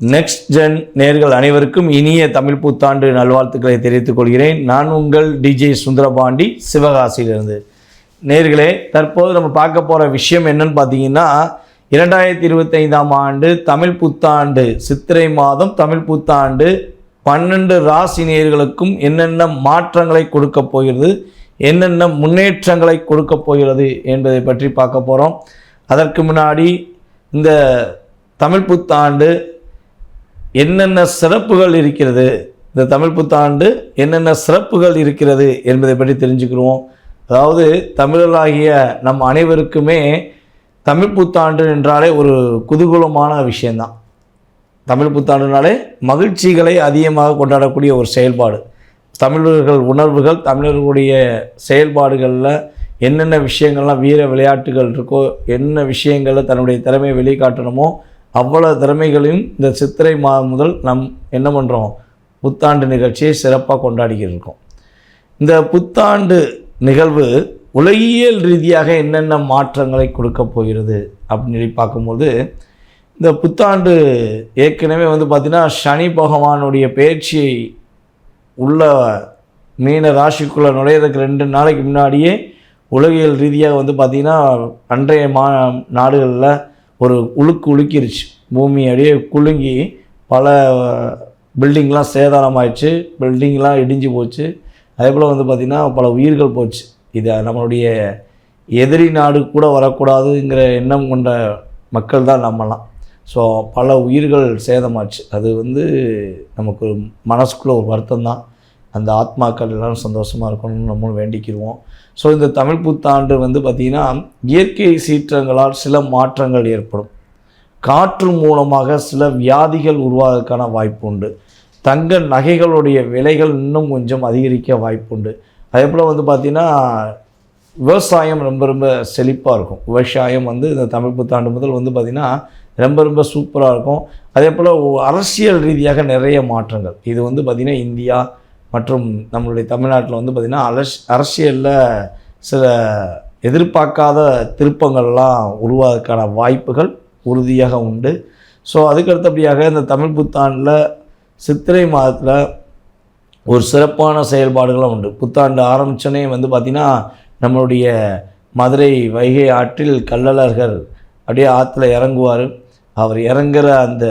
Next gen நேர்கள் அனைவருக்கும் இனிய தமிழ் புத்தாண்டு நல்வாழ்த்துக்களை தெரிவித்துக் கொள்கிறேன். நான் உங்கள் டிஜே சுந்தரபாண்டி சிவகாசியிலிருந்து. நேர்களே தற்போது நம்ம பார்க்க போகிற விஷயம் என்னன்னு பார்த்தீங்கன்னா இரண்டாயிரத்தி இருபத்தைந்தாம் ஆண்டு தமிழ் புத்தாண்டு சித்திரை மாதம் தமிழ் புத்தாண்டு பன்னெண்டு ராசி நேர்களுக்கும் என்னென்ன மாற்றங்களை கொடுக்க போகிறது என்னென்ன முன்னேற்றங்களை கொடுக்க போகிறது என்பதை பற்றி பார்க்க போகிறோம் அதற்கு முன்னாடி இந்த தமிழ் புத்தாண்டு என்னென்ன சிறப்புகள் இருக்கிறது? இந்த தமிழ் புத்தாண்டு என்னென்ன சிறப்புகள் இருக்கிறது என்பதை பற்றி தெரிஞ்சுக்கிறோம் அதாவது தமிழர்களாகிய நம் அனைவருக்குமே தமிழ் புத்தாண்டு என்றாலே ஒரு குதூகூலமான விஷயந்தான். தமிழ் புத்தாண்டுனாலே மகிழ்ச்சிகளை அதிகமாக கொண்டாடக்கூடிய ஒரு செயல்பாடு. தமிழர்கள் உணர்வுகள் தமிழர்களுடைய செயல்பாடுகளில் என்னென்ன விஷயங்கள்லாம் வீர விளையாட்டுகள் இருக்கோ என்ன விஷயங்களில் தன்னுடைய திறமையை வெளிக்காட்டணுமோ அவ்வளோ திறமைகளையும் இந்த சித்திரை மாதம் முதல் நம் என்ன பண்ணுறோம் புத்தாண்டு நிகழ்ச்சியை சிறப்பாக கொண்டாடிக்கிட்டு இருக்கோம். இந்த புத்தாண்டு நிகழ்வு உலகியல் ரீதியாக என்னென்ன மாற்றங்களை கொடுக்க போகிறது அப்படின்னு சொல்லி பார்க்கும்போது இந்த புத்தாண்டு ஏற்கனவே வந்து பார்த்திங்கன்னா சனி பகவானுடைய பயிற்சியை உள்ள மீன ராசிக்குள்ளே நுழையிறதுக்கு ரெண்டு நாளைக்கு முன்னாடியே உலகியல் ரீதியாக வந்து பார்த்திங்கன்னா அன்றைய மா நாடுகளில் ஒரு உழுக்கு உழுக்கிருச்சு. பூமி அப்படியே குலுங்கி பல பில்டிங்லாம் சேதாரமாயிடுச்சு. பில்டிங்லாம் இடிஞ்சு போச்சு. அதே போல் வந்து பார்த்திங்கன்னா பல உயிர்கள் போச்சு. இது நம்மளுடைய எதிரி நாடு கூட வரக்கூடாதுங்கிற எண்ணம் கொண்ட மக்கள் தான் நம்மலாம். ஸோ பல உயிர்கள் சேதமாச்சு. அது வந்து நமக்கு மனசுக்குள்ளே ஒரு வருத்தம் தான். அந்த ஆத்மாக்கள் எல்லாம் சந்தோஷமாக இருக்கணும்னு நம்மளும் வேண்டிக்கிடுவோம் ஸோ இந்த தமிழ் புத்தாண்டு வந்து பார்த்திங்கன்னா இயற்கை சீற்றங்களால் சில மாற்றங்கள் ஏற்படும். காற்று மூலமாக சில வியாதிகள் உருவாவதற்கான வாய்ப்பு உண்டு. தங்க நகைகளுடைய விலைகள் இன்னும் கொஞ்சம் அதிகரிக்க வாய்ப்புண்டு அதே போல் வந்து பார்த்திங்கன்னா விவசாயம் ரொம்ப ரொம்ப செழிப்பாக இருக்கும். விவசாயம் வந்து இந்த தமிழ் புத்தாண்டு முதல் வந்து பார்த்திங்கன்னா ரொம்ப ரொம்ப சூப்பராக இருக்கும். அதே போல் அரசியல் ரீதியாக நிறைய மாற்றங்கள். இது வந்து பார்த்திங்கன்னா இந்தியா மற்றும் நம்மளுடைய தமிழ்நாட்டில் வந்து பார்த்திங்கன்னா அரஸ் அரசியலில் சில எதிர்பார்க்காத திருப்பங்கள்லாம் உருவாவதற்கான வாய்ப்புகள் உறுதியாக உண்டு. ஸோ அதுக்கு அடுத்தபடியாக இந்த தமிழ் புத்தாண்டில் சித்திரை மாதத்தில் ஒரு சிறப்பான செயல்பாடுகளும் உண்டு. புத்தாண்டு ஆரம்பித்தோன்னே வந்து பார்த்திங்கன்னா நம்மளுடைய மதுரை வைகை ஆற்றில் கள்ளழகர் அப்படியே ஆற்றுல இறங்குவார். அவர் இறங்குற அந்த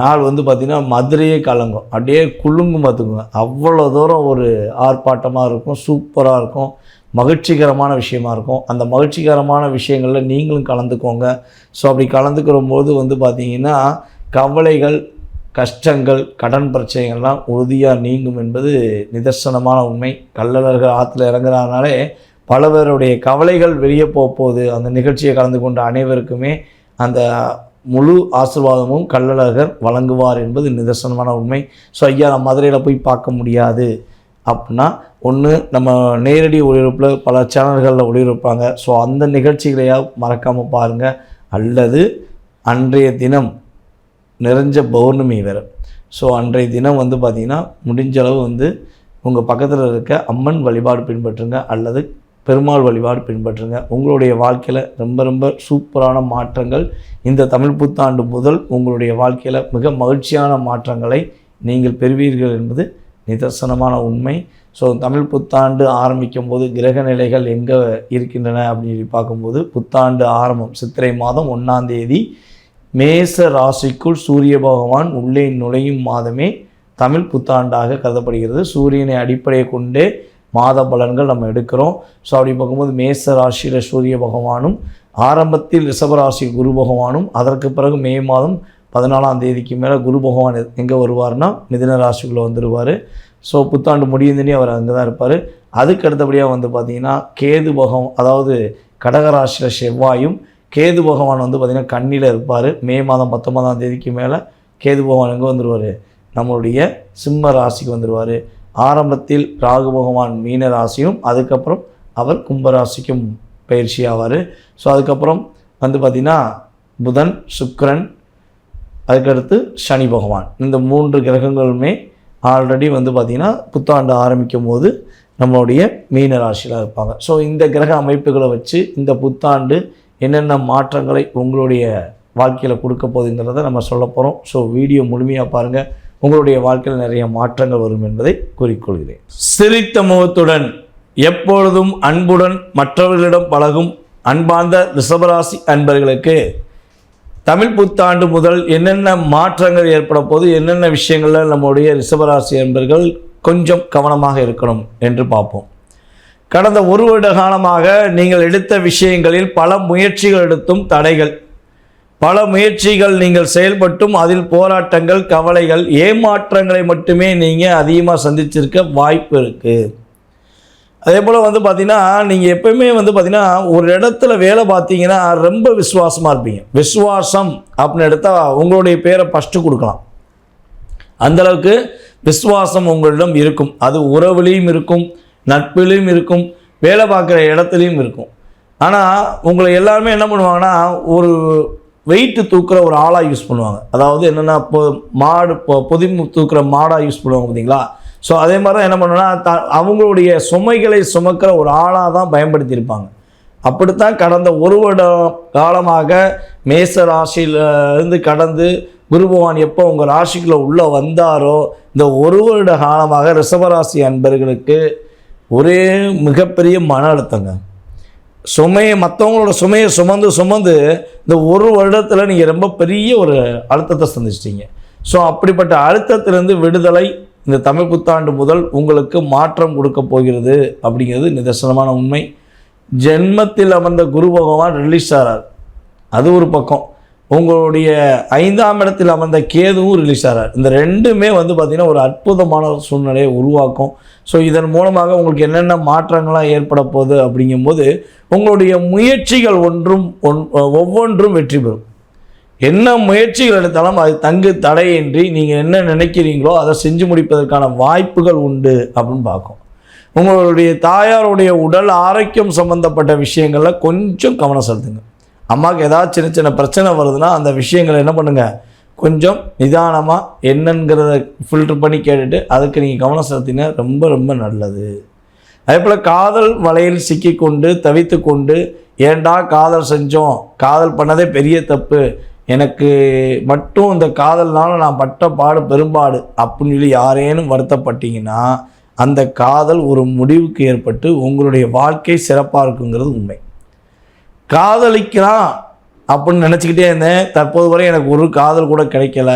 நாள் வந்து பார்த்திங்கன்னா மதுரையே கலங்கும். அப்படியே குலுங்கும் பார்த்துக்குங்க அவ்வளோ தூரம் ஒரு ஆர்ப்பாட்டமாக இருக்கும் சூப்பராக இருக்கும் மகிழ்ச்சிகரமான விஷயமா இருக்கும். அந்த மகிழ்ச்சிகரமான விஷயங்களில் நீங்களும் கலந்துக்கோங்க. ஸோ அப்படி கலந்துக்கிற போது வந்து பார்த்திங்கன்னா கவலைகள் கஷ்டங்கள் கடன் பிரச்சனைகள்லாம் உறுதியாக நீங்கும் என்பது நிதர்சனமான உண்மை. கள்ளழகர் ஆற்றுல இறங்குறதுனாலே பல பேருடைய கவலைகள் வெளியே போக போகுது. அந்த நிகழ்ச்சியை கலந்து கொண்ட அனைவருக்குமே அந்த முழு ஆசீர்வாதமும் கள்ளழகர் வழங்குவார் என்பது நிதர்சனமான உண்மை. ஸோ ஐயா நம்ம மதுரையில் போய் பார்க்க முடியாது. அப்படின்னா ஒன்று நம்ம நேரடி ஒளிபரப்பில் பல சேனல்களில் ஒளிபரப்பாங்க. ஸோ அந்த நிகழ்ச்சிகளையாக மறக்காமல் பாருங்கள் அல்லது அன்றைய தினம் நிறைஞ்ச பௌர்ணமி வேறு. ஸோ அன்றைய தினம் வந்து பார்த்திங்கன்னா முடிஞ்சளவு வந்து உங்கள் பக்கத்தில் இருக்க அம்மன் வழிபாடு பின்பற்றுங்க. அல்லது பெருமாள் வழிபாடு பின்பற்றுங்க. உங்களுடைய வாழ்க்கையில் ரொம்ப ரொம்ப சூப்பரான மாற்றங்கள். இந்த தமிழ் புத்தாண்டு முதல் உங்களுடைய வாழ்க்கையில் மிக மகிழ்ச்சியான மாற்றங்களை நீங்கள் பெறுவீர்கள் என்பது நிதர்சனமான உண்மை. ஸோ தமிழ் புத்தாண்டு ஆரம்பிக்கும் போது கிரக நிலைகள் எங்கே இருக்கின்றன அப்படின்னு சொல்லி பார்க்கும்போது புத்தாண்டு ஆரம்பம் சித்திரை மாதம் ஒன்றாம் தேதி. மேச ராசிக்குள் சூரிய பகவான் உள்ளே நுழையும் மாதமே தமிழ் புத்தாண்டாக கருதப்படுகிறது. சூரியனை அடிப்படையை கொண்டே மாத பலன்கள் நம்ம எடுக்கிறோம். ஸோ அப்படி பார்க்கும்போது மேச ராசியில் சூரிய பகவானும் ஆரம்பத்தில் ரிஷபராசி குரு பகவானும் அதற்கு பிறகு மே மாதம் பதினாலாம் தேதிக்கு மேலே குரு பகவான் எங்கே வருவார்னா மிதின ராசிக்குள்ளே வந்துடுவார் ஸோ புத்தாண்டு முடியுதுனே அவர் அங்கே தான் இருப்பார். அதுக்கு அடுத்தபடியாக வந்து பார்த்திங்கன்னா கேது பகவான் அதாவது கடகராசியில் செவ்வாயும் கேது பகவான் வந்து பார்த்திங்கன்னா கண்ணியில் இருப்பார். மே மாதம் பத்தொன்பதாம் தேதிக்கு மேலே கேது பகவான் எங்கே வந்துடுவார் நம்மளுடைய சிம்ம ராசிக்கு வந்துடுவார் ஆரம்பத்தில் ராகு பகவான் மீன ராசியும் அதுக்கப்புறம் அவர் கும்பராசிக்கும் பயிற்சி ஆவார். ஸோ அதுக்கப்புறம் வந்து பார்த்திங்கன்னா புதன் சுக்ரன் அதுக்கடுத்து சனி பகவான். இந்த மூன்று கிரகங்களுமே ஆல்ரெடி வந்து பார்த்திங்கன்னா புத்தாண்டு ஆரம்பிக்கும் போது நம்மளுடைய மீன ராசியில் இருப்பாங்க. ஸோ இந்த கிரக அமைப்புகளை வச்சு இந்த புத்தாண்டு என்னென்ன மாற்றங்களை உங்களுடைய வாழ்க்கையில் கொடுக்க போகுதுங்கிறத நம்ம சொல்ல போகிறோம் ஸோ வீடியோ முழுமையாக பாருங்கள் உங்களுடைய வாழ்க்கையில் நிறைய மாற்றங்கள் வரும் என்பதை குறிக்கொள்கிறேன். சிரித்த முகத்துடன் எப்பொழுதும் அன்புடன் மற்றவர்களிடம் பழகும் அன்பார்ந்த ரிஷபராசி அன்பர்களுக்கு தமிழ் புத்தாண்டு முதல் என்னென்ன மாற்றங்கள் ஏற்பட போது என்னென்ன விஷயங்களில் நம்முடைய ரிஷபராசி அன்பர்கள் கொஞ்சம் கவனமாக இருக்கணும் என்று பார்ப்போம். கடந்த ஒரு வருட காலமாக நீங்கள் எடுத்த விஷயங்களில் பல முயற்சிகள் எடுத்தும் தடைகள் பல முயற்சிகள் நீங்கள் செயல்பட்டும் அதில் போராட்டங்கள் கவலைகள் ஏமாற்றங்களை மட்டுமே நீங்கள் அதிகமாக சந்திச்சிருக்க வாய்ப்பு இருக்குது அதே போல் வந்து பார்த்திங்கன்னா நீங்கள் எப்பயுமே வந்து பார்த்திங்கன்னா ஒரு இடத்துல வேலை பார்த்தீங்கன்னா ரொம்ப விசுவாசமாக இருப்பீங்க. விசுவாசம் அப்படின்னு எடுத்தால் உங்களுடைய பேரை ஃபஸ்ட்டு கொடுக்கலாம். அந்தளவுக்கு விசுவாசம் உங்களிடம் இருக்கும். அது உறவுலேயும் இருக்கும் நட்பிலையும் இருக்கும் வேலை பார்க்குற இடத்துலையும் இருக்கும். ஆனால் உங்களை எல்லாருமே என்ன பண்ணுவாங்கன்னா ஒரு வெயிட்டு தூக்குற ஒரு ஆளாக யூஸ் பண்ணுவாங்க. அதாவது என்னென்னா இப்போ மாடு இப்போ பொதி தூக்குற மாடாக யூஸ் பண்ணுவாங்க பார்த்தீங்களா? ஸோ அதே மாதிரி தான் என்ன பண்ணுன்னா த அவங்களுடைய சுமைகளை சுமக்கிற ஒரு ஆளாக தான் பயன்படுத்தியிருப்பாங்க. அப்படித்தான் கடந்த ஒரு வருட காலமாக மேச ராசியில இருந்து கடந்து குரு பகவான் எப்போ உங்கள் ராசிக்குள்ளே உள்ளே வந்தாரோ இந்த ஒரு வருட காலமாக ரிஷபராசி அன்பர்களுக்கு ஒரே மிகப்பெரிய மன அழுத்தங்க. சுமையை மற்றவங்களோட சுமையை சுமந்து சுமந்து இந்த ஒரு வருடத்தில் நீங்கள் ரொம்ப பெரிய ஒரு அழுத்தத்தை சந்திச்சிட்டீங்க. ஸோ அப்படிப்பட்ட அழுத்தத்திலிருந்து விடுதலை இந்த தமிழ் புத்தாண்டு முதல் உங்களுக்கு மாற்றம் கொடுக்க போகிறது அப்படிங்கிறது நிதர்சனமான உண்மை. ஜென்மத்தில் அமர்ந்த குரு பகவான் ரிலீஸ் ஆகிறார் அது ஒரு பக்கம். உங்களுடைய ஐந்தாம் இடத்தில் அமர்ந்த கேதுவும் ரிலீஸ் ஆகிறார் இந்த ரெண்டுமே வந்து பார்த்திங்கன்னா ஒரு அற்புதமான சூழ்நிலையை உருவாக்கும். ஸோ இதன் மூலமாக உங்களுக்கு என்னென்ன மாற்றங்களாக ஏற்பட போகுது அப்படிங்கும்போது உங்களுடைய முயற்சிகள் ஒன்றும் ஒன் ஒவ்வொன்றும் வெற்றி பெறும். என்ன முயற்சிகள் எடுத்தாலும் அது தங்கு தடையின்றி நீங்கள் என்ன நினைக்கிறீங்களோ அதை செஞ்சு முடிப்பதற்கான வாய்ப்புகள் உண்டு அப்படின்னு பார்க்கும். உங்களுடைய தாயாருடைய உடல் ஆரோக்கியம் சம்மந்தப்பட்ட விஷயங்களில் கொஞ்சம் கவனம் செலுத்துங்க. அம்மாவுக்கு ஏதாவது சின்ன சின்ன பிரச்சனை வருதுன்னா அந்த விஷயங்களை என்ன பண்ணுங்கள் கொஞ்சம் நிதானமாக என்னங்கிறத ஃபில்டர் பண்ணி கேட்டுட்டு அதுக்கு நீங்கள் கவனம் செலுத்தினா ரொம்ப ரொம்ப நல்லது. அதே போல் காதல் வலையில் சிக்கிக்கொண்டு தவித்து கொண்டு ஏண்டா காதல் செஞ்சோம்? காதல் பண்ணதே பெரிய தப்பு. எனக்கு மட்டும் இந்த காதல்னால நான் பட்ட பாடு பெரும்பாடு அப்படின்னு சொல்லி யாரேனும் வருத்தப்பட்டீங்கன்னா அந்த காதல் ஒரு முடிவுக்கு ஏற்பட்டு உங்களுடைய வாழ்க்கை சிறப்பாக இருக்குங்கிறது உண்மை. காதலிக்கிறான் அப்படின்னு நினச்சிக்கிட்டே இருந்தேன். தற்போது வரை எனக்கு ஒரு காதல் கூட கிடைக்கல.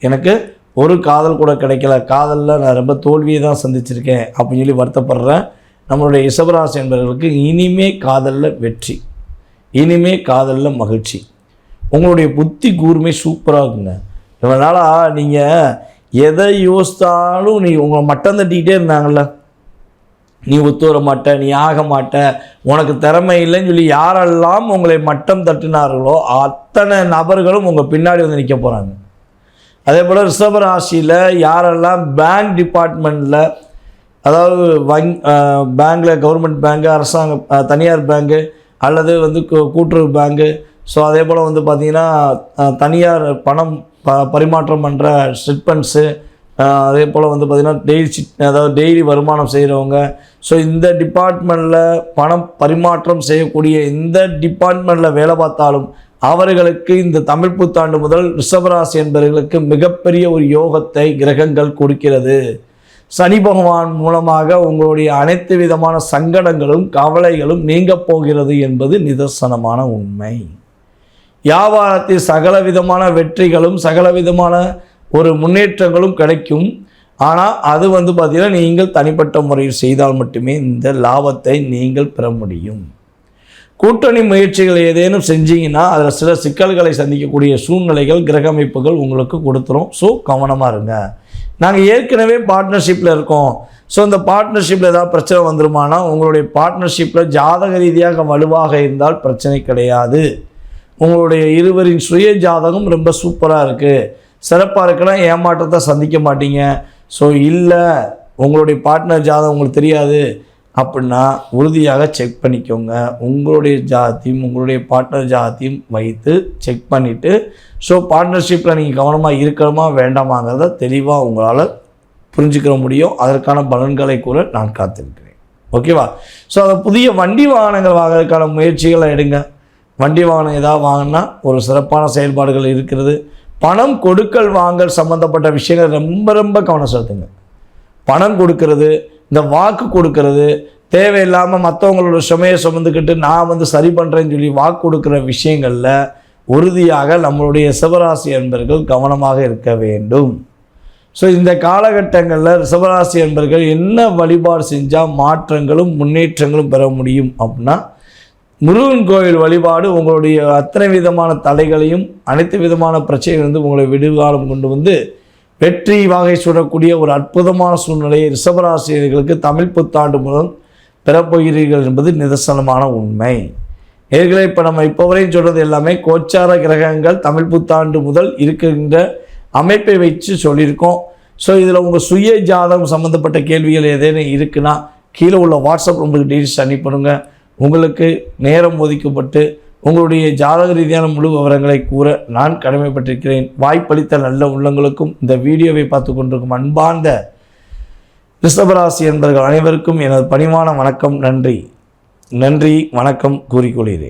எனக்கு ஒரு காதல் கூட கிடைக்கல. காதலில் நான் ரொம்ப தோல்வியை தான் சந்திச்சிருக்கேன் அப்படின்னு சொல்லி வருத்தப்படுறேன். நம்மளுடைய இசபராசி என்பவர்களுக்கு இனிமே காதலில் வெற்றி இனிமே காதலில் மகிழ்ச்சி. உங்களுடைய புத்தி கூர்மை சூப்பராக இருக்குங்க. இவனால் நீங்கள் எதை யோசித்தாலும் நீ உங்களை மட்டம் தட்டிக்கிட்டே இருந்தாங்கள்ல நீ ஒத்து வர மாட்ட நீ ஆக மாட்ட உனக்கு திறமை இல்லைன்னு சொல்லி யாரெல்லாம் உங்களை மட்டம் தட்டினார்களோ அத்தனை நபர்களும் உங்கள் பின்னாடி வந்து நிற்க போகிறாங்க அதே போல் ரிசர்வ் ராசியில் யாரெல்லாம் பேங்க் டிபார்ட்மெண்ட்டில் அதாவது வங் பேங்க்கில் கவர்மெண்ட் பேங்கு அரசாங்க தனியார் பேங்கு அல்லது வந்து கூட்டுறவு பேங்கு ஸோ அதே போல் வந்து பார்த்திங்கன்னா தனியார் பணம் ப பரிமாற்றம் பண்ணுற ஸ்டிட்பண்ட்ஸு அதே போல் வந்து பார்த்திங்கன்னா டெய்லி சிட் அதாவது டெய்லி வருமானம் செய்கிறவங்க ஸோ இந்த டிபார்ட்மெண்ட்டில் பணம் பரிமாற்றம் செய்யக்கூடிய இந்த டிபார்ட்மெண்ட்டில் வேலை பார்த்தாலும் அவர்களுக்கு இந்த தமிழ் புத்தாண்டு முதல் ரிஷபராசி என்பவர்களுக்கு மிகப்பெரிய ஒரு யோகத்தை கிரகங்கள் கொடுக்கிறது. சனி பகவான் மூலமாக உங்களுடைய அனைத்து விதமான சங்கடங்களும் கவலைகளும் நீங்கப் போகிறது என்பது நிதர்சனமான உண்மை. வியாபாரத்தில் சகல விதமான வெற்றிகளும் சகல விதமான ஒரு முன்னேற்றங்களும் கிடைக்கும். ஆனால் அது வந்து பார்த்திங்கன்னா நீங்கள் தனிப்பட்ட முறையில் செய்தால் மட்டுமே இந்த லாபத்தை நீங்கள் பெற முடியும். கூட்டணி முயற்சிகள் ஏதேனும் செஞ்சீங்கன்னா அதில் சில சிக்கல்களை சந்திக்கக்கூடிய சூழ்நிலைகள் கிரக அமைப்புகள் உங்களுக்கு கொடுத்துரும். ஸோ கவனமாக இருங்க. நாங்கள் ஏற்கனவே பார்ட்னர்ஷிப்பில் இருக்கோம். ஸோ இந்த பார்ட்னர்ஷிப்பில் ஏதாவது பிரச்சனை வந்துருமானா உங்களுடைய பார்ட்னர்ஷிப்பில் ஜாதக ரீதியாக வலுவாக இருந்தால் பிரச்சனை கிடையாது. உங்களுடைய இருவரின் சுய ஜாதகம் ரொம்ப சூப்பராக இருக்குது சிறப்பாக இருக்கலாம் ஏமாற்றத்தை சந்திக்க மாட்டீங்க. ஸோ இல்லை உங்களுடைய பார்ட்னர் ஜாதகம் உங்களுக்கு தெரியாது அப்படின்னா உறுதியாக செக் பண்ணிக்கோங்க. உங்களுடைய ஜாதியும் உங்களுடைய பார்ட்னர் ஜாதியும் வைத்து செக் பண்ணிவிட்டு ஸோ பார்ட்னர்ஷிப்பில் நீங்கள் கவனமாக இருக்கணுமா வேண்டாமாங்கிறத தெளிவாக உங்களால் புரிஞ்சுக்கிற முடியும். அதற்கான பலன்களை கூட நான் காத்திருக்கிறேன். ஓகேவா ஸோ அந்த புதிய வண்டி வாகனங்கள் வாங்குறதுக்கான முயற்சிகளை எடுங்க. வண்டி வாகனம் ஏதாவது வாங்கினா ஒரு சிறப்பான செயல்பாடுகள் இருக்கிறது. பணம் கொடுக்கல் வாங்கல் சம்மந்தப்பட்ட விஷயங்கள் ரொம்ப ரொம்ப கவனம் செலுத்துங்க. பணம் கொடுக்கறது இந்த வாக்கு கொடுக்கறது தேவையில்லாமல் மற்றவங்களோட சுமையை சுமந்துக்கிட்டு நான் வந்து சரி பண்ணுறேன்னு சொல்லி வாக்கு கொடுக்குற விஷயங்களில் உறுதியாக நம்மளுடைய சிவராசி என்பர்கள் கவனமாக இருக்க வேண்டும். ஸோ இந்த காலகட்டங்களில் சிவராசி என்பர்கள் என்ன வழிபாடு செஞ்சால் மாற்றங்களும் முன்னேற்றங்களும் பெற முடியும் அப்படின்னா முருகன் கோயில் வழிபாடு உங்களுடைய அத்தனை விதமான தலைகளையும் அனைத்து விதமான பிரச்சனைகளிலிருந்து உங்களை விடுகாலம் கொண்டு வந்து வெற்றி வகை சுடக்கூடிய ஒரு அற்புதமான சூழ்நிலையை ரிஷபராசிரியர்களுக்கு தமிழ் புத்தாண்டு முதல் பெறப்போகிறீர்கள் என்பது நிதர்சனமான உண்மை. ஏற்கனவே இப்போ நம்ம இப்போ வரையும் சொல்கிறது எல்லாமே கோச்சார கிரகங்கள் தமிழ் புத்தாண்டு முதல் இருக்கின்ற அமைப்பை வச்சு சொல்லியிருக்கோம். ஸோ இதில் உங்கள் சுய ஜாதகம் சம்மந்தப்பட்ட கேள்விகள் ஏதேனும் இருக்குன்னா கீழே உள்ள வாட்ஸ்அப் நம்பருக்கு டீட்டெயில்ஸ் அனுப்பிடுங்க உங்களுக்கு நேரம் ஒதுக்கப்பட்டு உங்களுடைய ஜாதக ரீதியான முழு விவரங்களை கூற நான் கடமைப்பட்டிருக்கிறேன். வாய்ப்பளித்த நல்ல உள்ளங்களுக்கும் இந்த வீடியோவை பார்த்து கொண்டிருக்கும் அன்பார்ந்த ரிஷபராசி என்பர்கள் அனைவருக்கும் எனது பணிவான வணக்கம் நன்றி. நன்றி வணக்கம் கூறிக்கொள்கிறேன்.